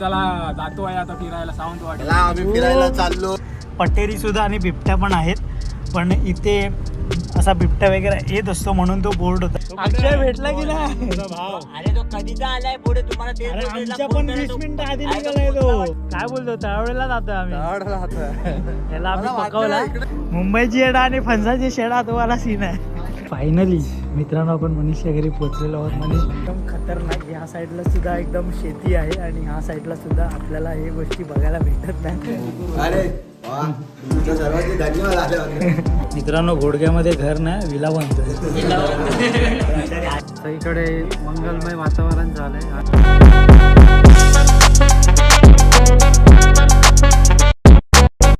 चला जातो आहे आता फिरायला सावंतवाडी आम्ही फिरायला चाललो. पटेरी सुद्धा आणि बिबट्या पण आहेत. पण इथे असा बिबट्या वगैरे येत असतो म्हणून तो बोर्ड होता. अक्षय भेटला की नाही? अरे तो कधीचा आलाय पुढे? तुम्हाला तेच अरे बोलतोय, आमच्या फोन पण करा वीस तो. मिनिटं आधी तो निघालाय फोन तो. काय बोलतो त्यावेळेला जातो आम्ही. याला आम्ही पकवला मुंबईची येडा आणि फणसाची शेडा तुम्हाला सीन आहे. फायनली मित्रांनो आपण मनीषच्या घरी पोहोचलेलो आहोत. मनीष एकदम खतरनाक. ह्या साईडला सुद्धा एकदम शेती आहे आणि ह्या साईडला सुद्धा आपल्याला हे गोष्टी बघायला भेटत नाही मित्रांनो घोडक्यामध्ये घर नाही विला बनतो इकडे मंगलमय वातावरण झालंय.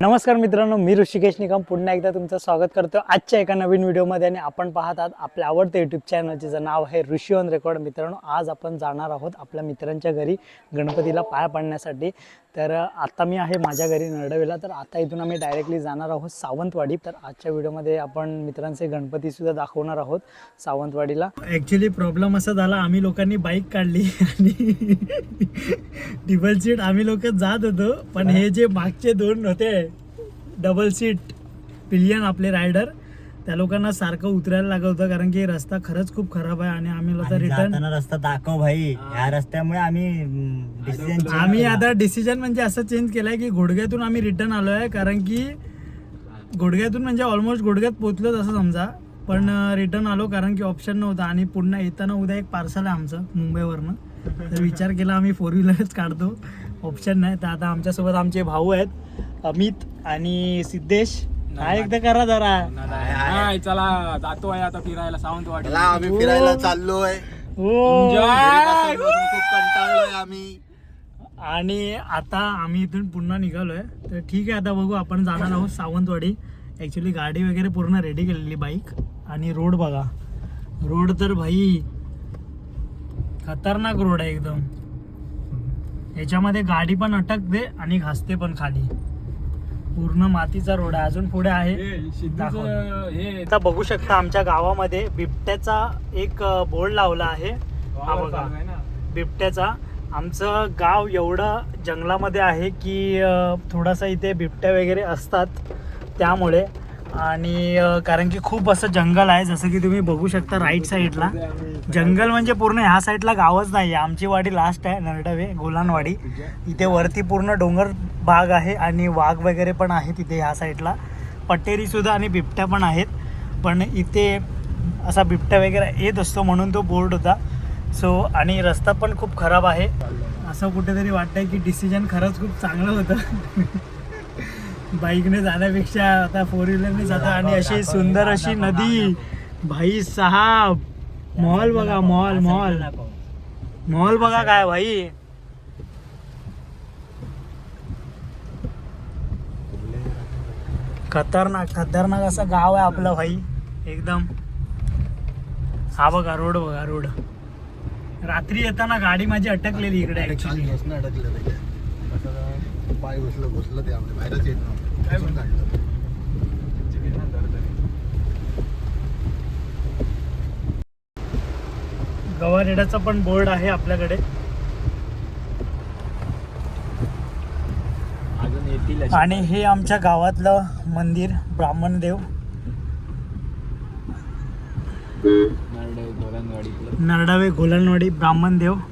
नमस्कार मित्रांनो मी ऋषिकेश निकम. पुन्हा एकदा तुमचं स्वागत करतो आजच्या एका नवीन व्हिडिओमध्ये आणि आपण पाहत आहात आपल्या आवडतं यूट्यूब चॅनल जिचं नाव आहे ऋषी ऑन रेकॉर्ड मित्रांनो आज आपण जाणार आहोत आपल्या मित्रांच्या घरी गणपतीला पाया पडण्यासाठी. तर आता मी आहे माझ्या घरी नरडवेला. तर आता इथून आम्ही डायरेक्टली जाणार आहोत सावंतवाडी. तर आजच्या व्हिडिओमध्ये आपण मित्रांचे गणपतीसुद्धा दाखवणार आहोत सावंतवाडीला. ॲक्च्युली प्रॉब्लेम असा झाला आम्ही लोकांनी बाईक काढली आणि डबल सीट आम्ही लोक जात होतो. पण हे जे मागचे दोन होते डबल सीट पिलियन आपले रायडर त्या लोकांना सारखं उतरायला लागत होतं कारण की रस्ता खरंच खूप खराब आहे आणि आम्ही रिटर्न रस्ता दाखव भाई. ह्या रस्त्यामुळे आम्ही डिसिजन आम्ही आता डिसिजन म्हणजे असं चेंज केलंय की घोडग्यातून आम्ही रिटर्न आलोय कारण की घोडग्यातून म्हणजे ऑलमोस्ट घोडग्यात पोहोचलोच असं समजा. पण रिटर्न आलो कारण की ऑप्शन नव्हता आणि पुन्हा येताना उद्या एक पार्सल आहे आमचं मुंबईवरनं. तर विचार केला आम्ही फोर व्हीलरच काढतो. ऑप्शन नाही. तर आता आमच्यासोबत आमचे भाऊ आहेत अमित आणि सिद्धेश. हा एकदा करा जरा. चला जातो आहे आता फिरायला सावंतवाडी चला आम्ही फिरायला चाललोय. हो. घरी बसून बसून खूप कंटाळलोय आम्ही. आणि आता आम्ही इथून पुन्हा निघालोय. तर ठीक आहे आता बघू आपण जाणार आहोत सावंतवाडी ॲक्च्युली गाडी वगैरे पूर्ण रेडी केलेली बाईक आणि रोड बघा. रोड तर भाई खतरनाक रोड आहे एकदम. याच्यामध्ये गाडी पण अटकते आणि घासते पण खाली. पूर्ण मातीचा रोड आहे. अजून पुढे आहे. हे आता बघू शकता आमच्या गावामध्ये बिबट्याचा एक बोर्ड लावला आहे. हा बघा. बिबट्याचा. आमचं गाव एवढं जंगलामध्ये आहे की थोडासा इथे बिबट्या वगैरे असतात. त्यामुळे आणि कारण की खूप असं जंगल आहे जसं की तुम्ही बघू शकता राईट साईडला जंगल म्हणजे पूर्ण ह्या साईडला गावच नाही आहे आमची वाडी लास्ट आहे नरडवे गोलानवाडी. इथे वरती पूर्ण डोंगर भाग आहे आणि वाघ वगैरे पण आहे तिथे ह्या साईडला पटेरीसुद्धा आणि बिबट्या पण आहेत. पण इथे असा बिबट्या वगैरे येत असतो म्हणून तो बोर्ड होता. सो आणि रस्ता पण खूप खराब आहे. असं कुठेतरी वाटतंय की डिसिजन खरंच खूप चांगलं होतं. बाईकने जाण्यापेक्षा आता फोर व्हीलरने जातं आणि अशी सुंदर अशी नदी. भाई साहब मॉल बघा मॉल मॉल मॉल बघा काय भाई. खतरनाक खतरनाक असं गाव आहे आपलं भाई. एकदम. हा बघा रोड बघा रोड. रात्री येताना गाडी माझी अटकलेली इकडे पाय घुसलं घुसलं ते आपल्या बाहेरच येत नव्हतं घुसून काढलं. गवारेड्याचा पण बोर्ड आहे आपल्याकडे अजून येतील अशी. आणि हे आमच्या गावातलं मंदिर ब्राह्मणदेव नरडे, गोलंदवाडी इकडं. नरडावे गोलनवाडी ब्राह्मणदेव बोल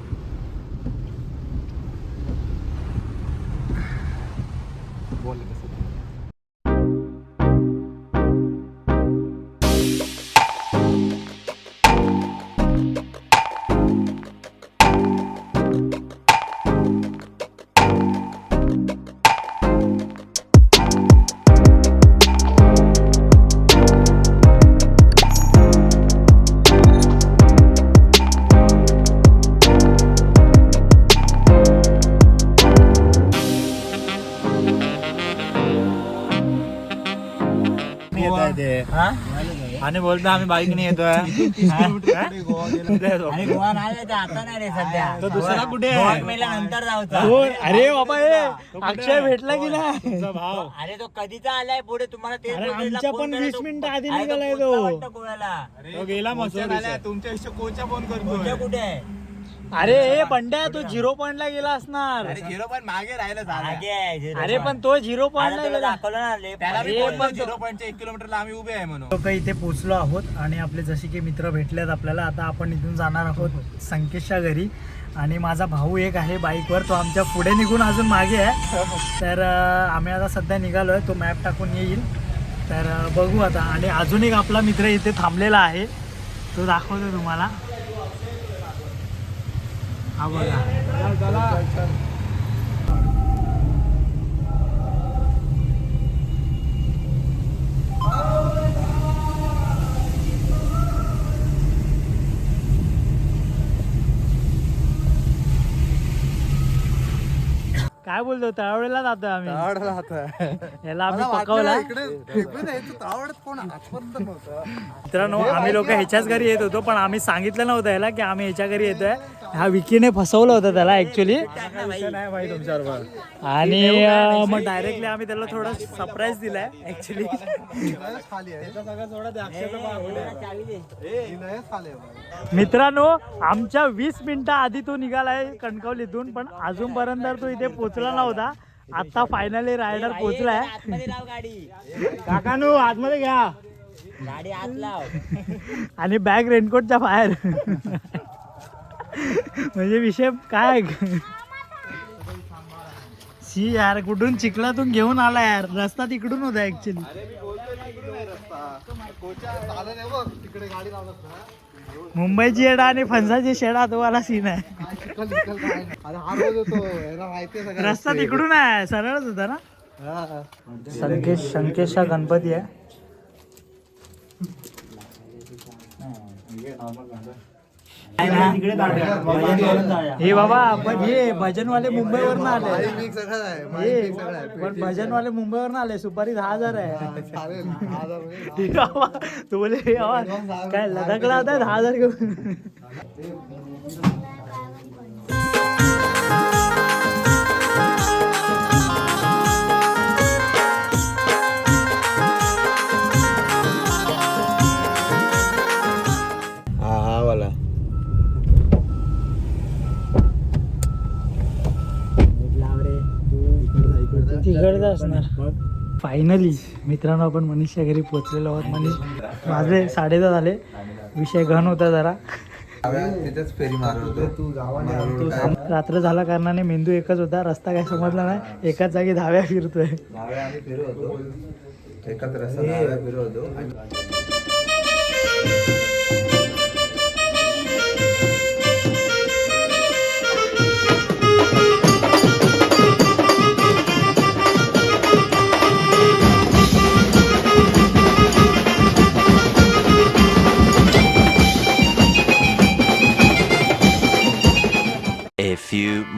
आणि बोलतो आम्ही बाईकने येतोय. आणि गोवा नाही आता नाही रे सध्या. तो दुसरा कुठे मेल्यानंतर जाऊचा हो, अरे बाबा हे अक्षय भेटला की नाही? अरे तो कधीचा आलाय पुढे? तुम्हाला बोलतोय, आमच्या फोन पण वीस तो. मिनिटं आधी अरे तो निघालाय तो. गोव्याला तो गेला मसोरीचा. कोणत्या कुठे आहे? अरे ए बंड्या तू झिरो पॉइंटला गेला असणार. झिरो पण मागे राहिलं मागे आहे zero अरे point. पण तो झिरो आता पॉइंटला तुला गेला. दाखवलं ना left त्याला मध्ये. मी हे बोललो पण तो- झिरो पॉईंटच्या एक किलोमीटरला आम्ही उभे आहे म्हणून. लोक इथे पोचलो आहोत आणि आपले जसे की मित्र भेटलेत आपल्याला आता आपण इथून जाणार आहोत संकेशच्या घरी. आणि माझा भाऊ एक आहे बाईकवर तो आमच्या पुढे निघून अजून मागे आहे. तर अं, आम्ही आता सध्या निघालो आहे तो मॅप टाकून येईल. तर अं, बघू आता. आणि अजून एक आपला मित्र इथे थांबलेला आहे. तो दाखवतो तुम्हाला. हा बघा. काय बोलतो त्यावेळेला जातो आम्ही. तावडला याला पकवला. मित्रांनो आम्ही लोक ह्याच्याच घरी येत होतो पण आम्ही सांगितलं नव्हतं याला की आम्ही ह्याच्या घरी येतोय. हा विकीने फसवलं होतं त्याला ऍक्च्युली आणि मग डायरेक्टली आम्ही त्याला थोडं सरप्राईज दिलाय ऍक्च्युली. मित्रांनो आमच्या वीस मिनिटं आधी तो निघालाय कणकवलीतून पण अजूनपर्यंत तो इथे पोचला नव्हता. आता फायनली रायडर पोचलाय. काकानू आतमध्ये घ्या. गाडी आत लाव. आणि बॅग रेनकोटच्या बाहेर. म्हणजे विषय काय? सी यार कुठून चिखलातून घेऊन आला यार. रस्ता तिकडून होता ऍक्च्युली मुंबईची शेडा आणि फणसाची शेडा तुम्हाला सीन आहे. हा रस्ता तिकडून आहे सरळच होता ना? हा. संकेश संकेशचा गणपती आहे. हे बाबा पण हे भजनवाले मुंबईवरून आले. हे पण भजनवाले मुंबईवरून आले सुपारी दहा हजार आहे. बाबा. तू बोले काय लडाखला होता दहा हजार घेऊन. तिकडचं असणार. फायनली मित्रांनो आपण मनीषच्या घरी पोहोचलेलो आहोत. मनीष माझे साडे दहा झाले. विषय घन होता जरा. तिथेच फेरी मारत होतो. रात्र झाला कारणाने मेंदू एकच होता. रस्ता काय समजला नाही. एकाच जागी धाव्या फिरतोय. एकाच रस्ता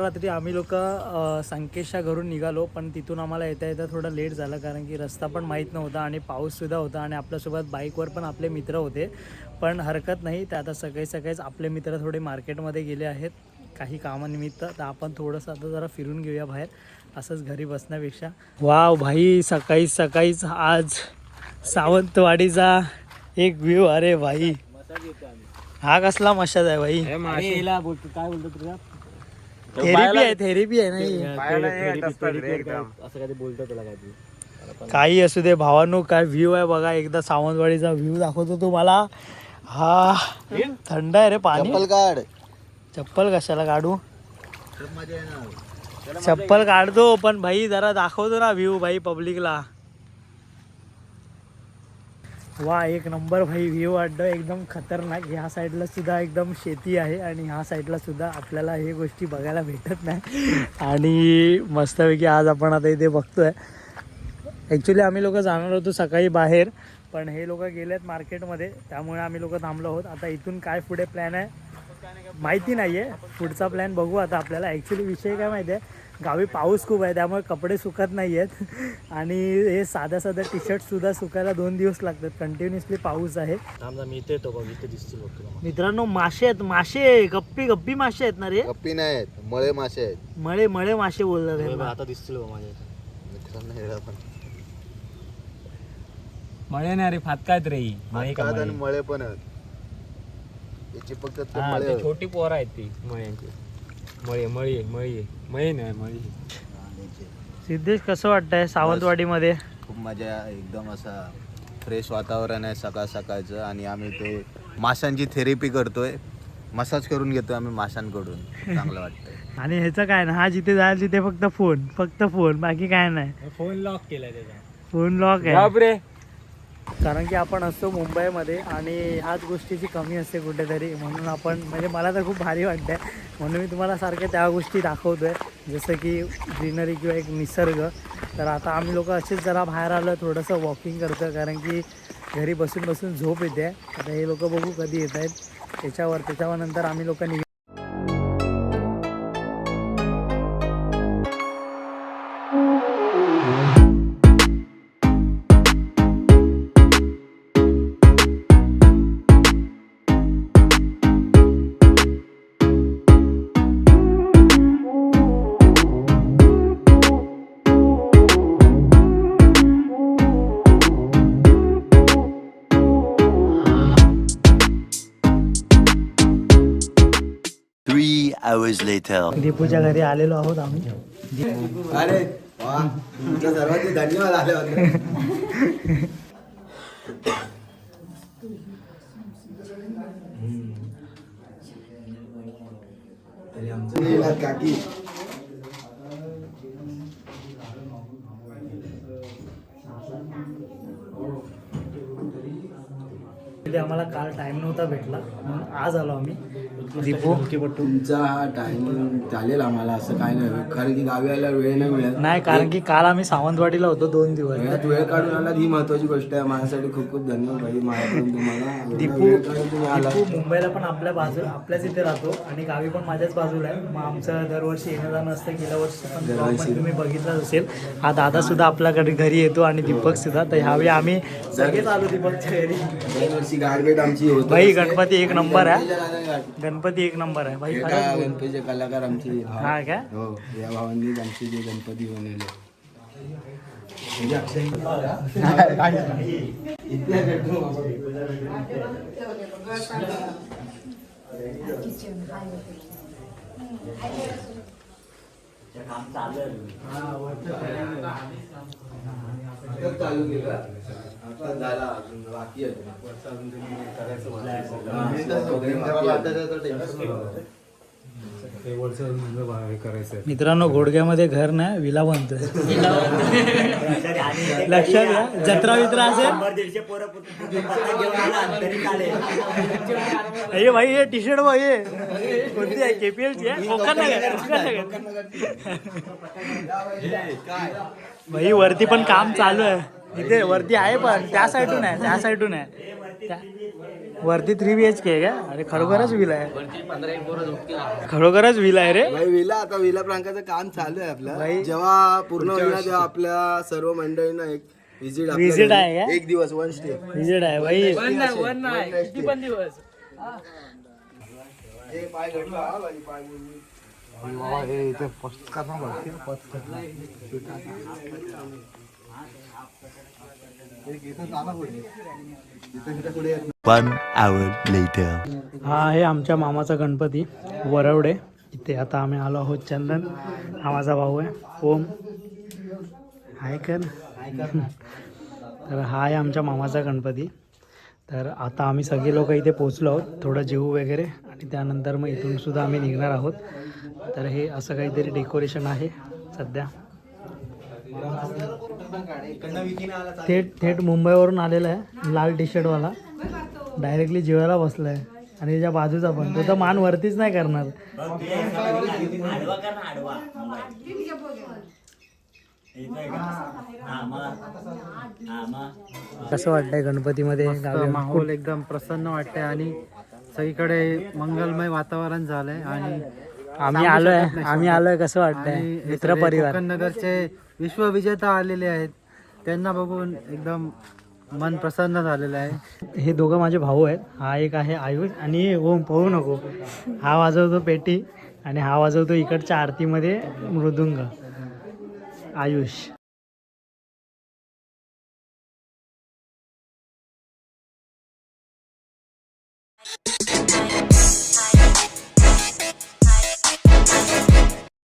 रात्री आम्ही लोक संकेशच्या घरून निघालो पण तिथून आम्हाला येता येता थोडं लेट झालं कारण की रस्ता पण माहीत नव्हता आणि पाऊससुद्धा होता आणि आपल्यासोबत बाईकवर पण आपले मित्र होते. पण हरकत नाही ते आता सकाळी सकाळीच आपले मित्र थोडे मार्केटमध्ये गेले आहेत. काही कामानिमित्त तर आपण थोडंसं आता जरा फिरून घेऊया बाहेर असंच घरी बसण्यापेक्षा. वाव भाई सकाळी सकाळीच आज सावंतवाडीचा एक व्ह्यू अरे भाई. हा कसला मशाज आहे भाई. बोलतो काय बोलतो तुला थेरपी आहे थेरपी आहे नाही. असं काय बोलतो तुला काय काही असू दे भावानो काय व्ह्यू आहे बघा. एकदा सावंतवाडीचा व्ह्यू दाखवतो तुम्हाला. हा थंड आहे रे पाणी. चप्पल काढ. चप्पल कशाला काढू? चप्पल काढतो पण भाई जरा दाखवतो ना व्ह्यू भाई पब्लिकला वा एक नंबर भाई व्ह्यू वाटतं एकदम खतरनाक. ह्या साईडला सुद्धा एकदम शेती आहे आणि ह्या साईडला सुद्धा आपल्याला हे गोष्टी बघायला भेटत नाही. आणि मस्तपैकी आज आपण आता इथे बघतोय. ॲक्च्युली आम्ही लोक जाणार होतो सकाळी बाहेर पण हे लोक गेलेत मार्केटमध्ये त्यामुळे आम्ही लोक थांबलो आहोत. आता इथून काय पुढे प्लॅन आहे माहिती नाही आहे पुढचा प्लॅन बघू आता आपल्याला. ॲक्च्युली विषय काय माहिती आहे गावी पाऊस खूप आहे त्यामुळे कपडे सुकत नाही आहेत आणि हे साध्या साध्या टी शर्टसुद्धा सुकायला दोन दिवस लागतात कंटिन्युअसली पाऊस आहे मी इथे येतो बघ इथे दिसतील बघ तुला मित्रांनो मासे आहेत मासे गप्पी गप्पी मासे आहेत ना रे गप्पी नाही आहेत मळे मासे आहेत मळे मळे मासे बोलतात यांना. आता दिसतील बघ माझ्या इथे. मित्रांनो हेडा पण मळे नाही रे फातकायत रे ही. मळे का काद आणि मळे? मळे पण आहेत हे चिपकतात ते हा, मळे ते आहेत. छोटी पोरं आहेत ती मळ्यांची मळे मळी मळी मळी नाही मळी सिद्धेश कसं वाटतंय सावंतवाडीमध्ये? खूप मजा एकदम असा फ्रेश वातावरण आहे सकाळ सकाळचं आणि आम्ही ते माशांची थेरपी करतोय. मसाज करून घेतोय आम्ही माशांकडून. चांगलं वाटतंय. आणि ह्याचं काय ना हा जिथे जाईल तिथे फक्त फोन फक्त फोन बाकी काय नाही. फोन लॉक केलाय त्याचा. फोन लॉक आहे. बापरे. कारण की आपण असतो मुंबईमध्ये आणि ह्याच गोष्टीची कमी असते कुठेतरी. म्हणून आपण म्हणजे मला तर खूप भारी वाटतंय. म्हणून मी तुम्हाला सारख्या त्या गोष्टी दाखवतोय. जसं की ग्रीनरी किंवा एक निसर्ग. तर आता आम्ही लोक असेच जरा बाहेर आलो थोडंसं वॉकिंग करतो कारण की घरी बसून बसून झोप येते. आता हे लोक बघू कधी येत आहेत त्याच्यावर त्याच्यावर नंतर आम्ही लोक निघ. Hours later. दीपूच्या घरी आलेलो आहोत आम्ही. अरे सर्वांचे धन्यवाद आले होते. काकी तिथे आम्हाला काल टाइम नव्हता भेटला म्हणून आज आलो आम्ही. दीपू तुमचा हा टायमिंग चालेल आम्हाला असं काय नाही. कारण की गावी आल्यावर वेळ नाही मिळत. नाही कारण की काल आम्ही सावंतवाडीला होतो दोन दिवस. वेळात वेळ काढून आला ही महत्वाची गोष्ट आहे. माझ्यासाठी खूप खूप धन्यवाद भाई. माझ्याकडून तुम्हाला एवढा दीपू वेळ काढून तुम्ही आला दीपू मुंबईला पण आपल्या बाजू आपल्याच इथे राहतो आणि गावी पण माझ्याच बाजूला आहे. मग आमचं दरवर्षी येणं जाणं असतं. गेल्या वर्षी पण तुम्ही बघितलंच असेल. हा दादा सुद्धा आपल्याकडे घरी येतो आणि दीपक सुद्धा. तर ह्यावेळी आम्ही सगळेच आलो दीपकच्या घरी. दरवर्षी गारबेट आमची होत भाई गणपती एक नंबर आहे. गणपती एक नंबर आहे. भाई खरंच बोल. गणपतीचे कलाकार आमचे भाव. हा. काय हो या भावांनीच आमचे जे गणपती बनवले. चालू केलं. आता झाला अजून बाकी आहे. मित्रांनो घोडक्यामध्ये घर नाही विला बनतोय लक्षात घ्या जत्रा वित्रा असेल. हे भाई हे टी शर्ट भाई हे. कोणती आहे? केपीएल ची आहे. भाई वरती पण काम चालू आहे. इथे वरती आहे पण त्या साईडून आहे त्या साईडून आहे. त्या- वरती थ्री बी एच के आहे का? अरे खरोखरच विला आहे. खरोखरच विला आहे रे. भाई विला आता विला प्रांकाचं काम चालू आहे भाई. आपलं जेव्हा पूर्ण होईल ना तेव्हा आपल्या सर्व मंडळींना एक विजिट Visit आहे का? एक दिवस वन स्टे विजिट आहे भाई. पाय घडला हा भाई, पाय घडला. Hour later. हा आहे आमच्या मामाचा गणपती वरवडे. इथे आता आम्ही आलो आहोत चंदन. हा माझा भाऊ आहे. ओम. हाय कर. तर हा आहे आमच्या मामाचा गणपती. तर आता आम्ही सगळे लोक इथे पोचलो आहोत थोडं जेवू वगैरे. आणि त्यानंतर मग इथून सुद्धा आम्ही निघणार आहोत. तर हे असं काहीतरी डेकोरेशन आहे सध्या. थेट थेट मुंबईवरून आलेला आहे लाल टी शर्टवाला डायरेक्टली जेवायला बसलाय. आणि त्याच्या बाजूचा पण. तो तर मान वरतीच नाही करणार. कसं वाटतंय गणपतीमध्ये? माहोल एकदम प्रसन्न वाटते आणि सगळीकडे मंगलमय वातावरण झालंय आणि आम्ही आलोय. आम्ही आलोय कसं वाटतंय? मित्र परिवार नगरचे विश्वविजेता आलेले आहेत. त्यांना बघून एकदम मन प्रसन्न झालेलं आहे. हे दोघं माझे भाऊ आहेत. हा एक आहे आयुष आणि ओम पाहू नको. हा वाजवतो पेटी आणि हा वाजवतो इकडच्या आरतीमध्ये मृदुंग. आयुष.